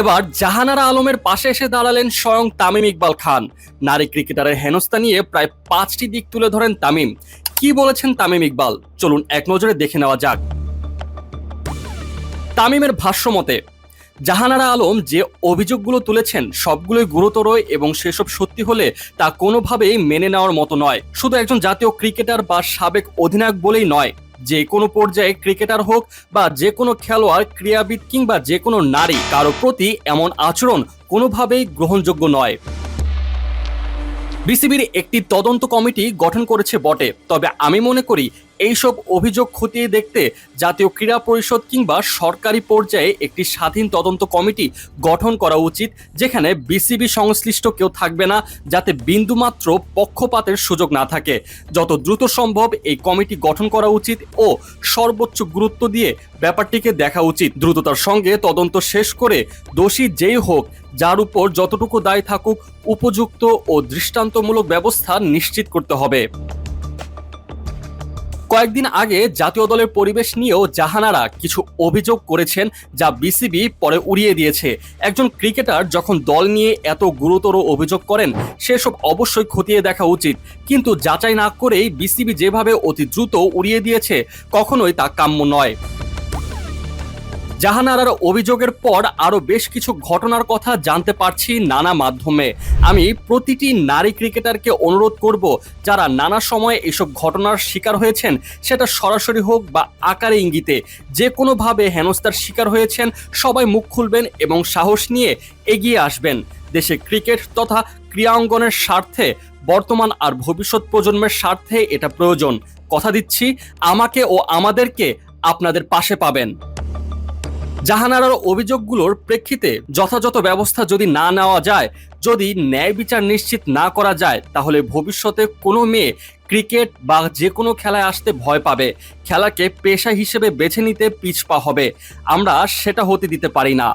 এবার জাহানারা আলমের পাশে এসে দাঁড়ালেন স্বয়ং তামিম ইকবাল খান। নারী ক্রিকেটারের হেনস্থা নিয়ে প্রায় পাঁচটি দিক তুলে ধরেন তামিম। কি বলেছেন তামিম ইকবাল? চলুন এক নজরে দেখে নেওয়া যাক। তামিমের ভাষ্য মতে, জাহানারা আলম যে অভিযোগগুলো তুলেছেন সবগুলোই গুরুতর এবং সেসব সত্যি হলে তা কোনোভাবেই মেনে নেওয়ার মতো নয়। শুধু একজন জাতীয় ক্রিকেটার বা সাবেক অধিনায়ক বলেই নয় যে কোনো পর্যায়ে ক্রিকেটার হোক বা যে কোনো খেলোয়াড়, ক্রীড়াবিদ কিংবা যে কোনো নারী, কারও প্রতি এমন আচরণ কোনোভাবেই গ্রহণযোগ্য নয়। বিসিবির একটি তদন্ত কমিটি গঠন করেছে বটে। তবে আমি মনে করি এইসব অভিযোগ খতিয়ে দেখতে জাতীয় ক্রীড়া পরিষদ কিংবা সরকারি পর্যায়ে একটি স্বাধীন তদন্ত কমিটি গঠন করা উচিত, যেখানে বিসিবি সংশ্লিষ্ট কেউ থাকবে না, যাতে বিন্দুমাত্র পক্ষপাতের সুযোগ না থাকে। যত দ্রুত সম্ভব এই কমিটি গঠন করা উচিত ও সর্বোচ্চ গুরুত্ব দিয়ে ব্যাপারটিকে দেখা উচিত। দ্রুততার সঙ্গে তদন্ত শেষ করে দোষী যেই হোক, যার উপর যতটুকু দায় থাকুক, উপযুক্ত ও দৃষ্টান্তমূলক ব্যবস্থা নিশ্চিত করতে হবে। কয়েকদিন আগে জাতীয় দলের পরিবেশ নিয়েও জাহানারা কিছু অভিযোগ করেছেন যা বিসিবি পরে উড়িয়ে দিয়েছে। একজন ক্রিকেটার যখন দল নিয়ে এত গুরুতর অভিযোগ করেন, সেসব অবশ্যই খতিয়ে দেখা উচিত। কিন্তু যাচাই না করেই বিসিবি যেভাবে অতি দ্রুত উড়িয়ে দিয়েছে, কখনোই তা কাম্য নয়। জাহানারার অভিযোগের পর আরও বেশ কিছু ঘটনার কথা জানতে পারছি নানা মাধ্যমে। আমি প্রতিটি নারী ক্রিকেটারকে অনুরোধ করব, যারা নানা সময়ে এসব ঘটনার শিকার হয়েছেন, সেটা সরাসরি হোক বা আকারে ইঙ্গিতে, যে কোনোভাবে হেনস্থার শিকার হয়েছেন, সবাই মুখ খুলবেন এবং সাহস নিয়ে এগিয়ে আসবেন। দেশে ক্রিকেট তথা ক্রীড়াঙ্গনের স্বার্থে, বর্তমান আর ভবিষ্যৎ প্রজন্মের স্বার্থে এটা প্রয়োজন। কথা দিচ্ছি, আমাকে ও আমাদেরকে আপনাদের পাশে পাবেন। জাহানারার অভিযোগগুলোর প্রেক্ষিতে যথাযথ ব্যবস্থা যদি না নেওয়া যায়, যদি ন্যায় বিচার নিশ্চিত না করা যায়, তাহলে ভবিষ্যতে কোনো মেয়ে ক্রিকেট বা যে কোনো খেলায় আসতে ভয় পাবে। খেলাকে পেশা হিসেবে বেছে নিতে পিছপা হবে। আমরা সেটা হতে দিতে পারি না।